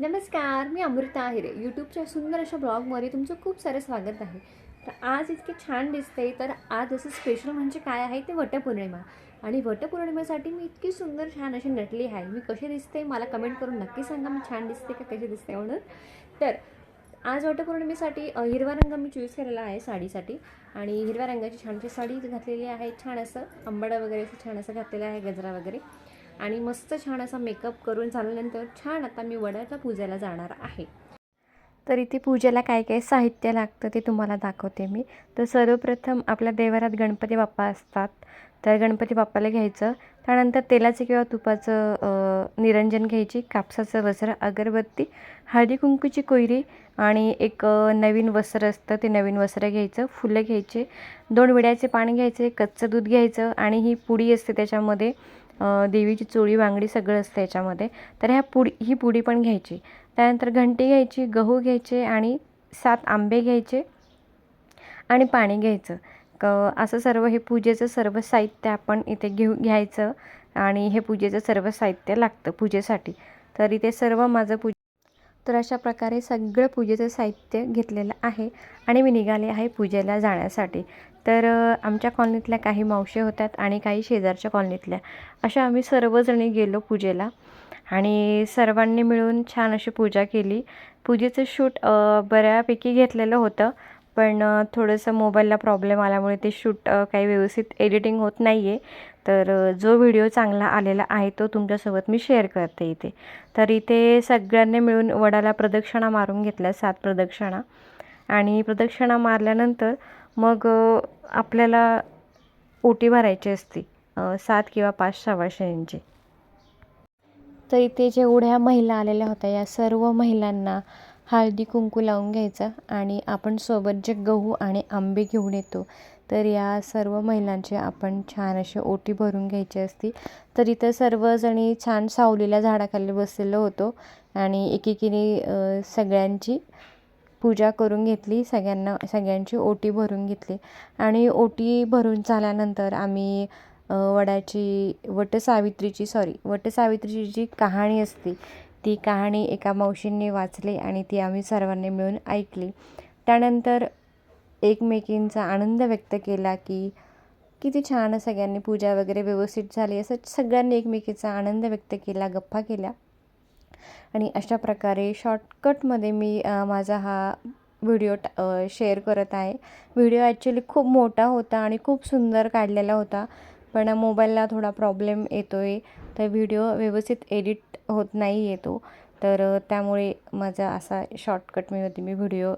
नमस्कार मी अमृता आहिरे. यूट्यूबच्या सुंदर अशा ब्लॉगमध्ये तुमचं खूप सारं स्वागत आहे. तर आज इतके छान दिसते तर आज असं स्पेशल म्हणजे काय आहे ते वटपौर्णिमा आणि वटपौर्णिमेसाठी मी इतकी सुंदर छान अशी नटली आहे. मी कशी दिसते मला कमेंट करून नक्की सांगा मी छान दिसते का कशी दिसते म्हणून. तर आज वटपौर्णिमेसाठी हिरवा रंग मी चूज केलेला आहे साडीसाठी. आणि हिरव्या रंगाची छानशी साडी घातलेली आहे. छान असं आंबाडा वगैरे असं छान असं घातलेलं आहे गजरा वगैरे. आणि मस्त छान असा मेकअप करून झाल्यानंतर छान आता मी वड्याच्या पूजेला जाणार आहे. तर इथे पूजेला काय काय साहित्य लागतं ते तुम्हाला दाखवते मी. तर सर्वप्रथम आपल्या देवारात गणपती बाप्पा असतात. तर गणपती बाप्पाला घ्यायचं. त्यानंतर तेलाचं किंवा तुपाचं निरंजन घ्यायची. कापसाचं वस्त्र अगरबत्ती हळदी कुंकूची कोयरी आणि एक नवीन वस्त्र असतं ते नवीन वस्त्र घ्यायचं. फुलं घ्यायचे. दोन विड्याचे पाणी घ्यायचे. कच्चं दूध घ्यायचं. आणि ही पुडी असते त्याच्यामध्ये. देवीची चोळी बांगडी सगळं असतं याच्यामध्ये. तर ह्या पुडी ही पुडी पण घ्यायची. त्यानंतर घंटी घ्यायची गहू घ्यायचे आणि सात आंबे घ्यायचे आणि पाणी घ्यायचं. क असं सर्व हे पूजेचं सर्व साहित्य आपण इथे घेऊ घ्यायचं आणि हे पूजेचं सर्व साहित्य लागतं पूजेसाठी. तर इथे सर्व माझं पूज तर अशा प्रकारे सगळं पूजेचं साहित्य घेतलेलं आहे आणि मी निघाले आहे पूजेला जाण्यासाठी. तर आमच्या कॉलनीतल्या काही मावशी होत्यात आणि काही शेजारच्या कॉलनीतल्या. अशा आम्ही सर्वजणी गेलो पूजेला आणि सर्वांनी मिळून छान अशी पूजा केली. पूजेचं शूट बऱ्यापैकी घेतलेलं होतं. पण थोडंसं मोबाईलला प्रॉब्लेम आल्यामुळे ते शूट काही व्यवस्थित एडिटिंग होत नाही आहे तर जो व्हिडिओ चांगला आलेला आहे तो तुमच्यासोबत मी शेअर करते इथे. तर इथे सगळ्यांनी मिळून वडाला प्रदक्षिणा मारून घेतल्या सात प्रदक्षिणा. आणि प्रदक्षिणा मारल्यानंतर मग आपल्याला ओटी भरायची असते सात किंवा पाच सव्वाशेंची तर इथे जेवढ्या महिला आलेल्या होत्या या सर्व महिलांना हळदी कुंकू लावून घ्यायचा आणि आपण सोबत जे गहू आणि आंबे घेऊन येतो तर या सर्व महिलांचे आपण छान असे ओटी भरून घ्यायची असती तर इथं सर्वजणी छान सावलीला झाडाखाली बसलेलो होतो आणि एकेकीने सगळ्यांची पूजा करून घेतली सगळ्यांना सगळ्यांची ओटी भरून घेतली आणि ओटी भरून झाल्यानंतर आम्ही वडाची वटसावित्रीची सॉरी वटसावित्रीची जी कहाणी असते ती कहाणी एका मावशींनी वाचली आणि ती आम्ही सर्वांनी मिळून ऐकली. त्यानंतर एकमेकींचा आनंद व्यक्त केला की किती छान सगळ्यांनी पूजा वगैरे व्यवस्थित झाली असं सगळ्यांनी एकमेकीचा आनंद व्यक्त केला गप्पा केल्या. आणि अशा प्रकारे शॉर्टकटमध्ये मी माझा हा व्हिडिओ शेअर करत आहे. व्हिडिओ ॲक्च्युली खूप मोठा होता आणि खूप सुंदर काढलेला होता. पण मोबाईलला थोडा प्रॉब्लेम येतो आहे तर व्हिडिओ व्यवस्थित एडिट होत नाही येतो तर त्यामुळे माझा असा शॉर्टकट मी मी व्हिडिओ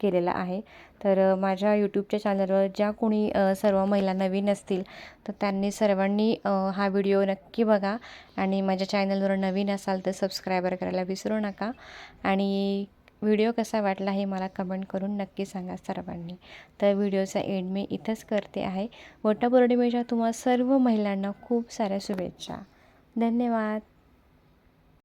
केलेला आहे. तर माझ्या यूट्यूबच्या चॅनलवर ज्या कोणी सर्व महिला नवीन असतील तर त्यांनी सर्वांनी हा व्हिडिओ नक्की बघा. आणि माझ्या चॅनलवर नवीन असाल तर सबस्क्रायबर करायला विसरू नका. आणि व्हिडिओ कसा वाटला हे मला कमेंट करून नक्की सांगा सर्वांनी. तर व्हिडिओचा एंड मी इथंच करते आहे. वटपौर्णिमेच्या तुम्हा सर्व महिलांना खूप साऱ्या शुभेच्छा. धन्यवाद.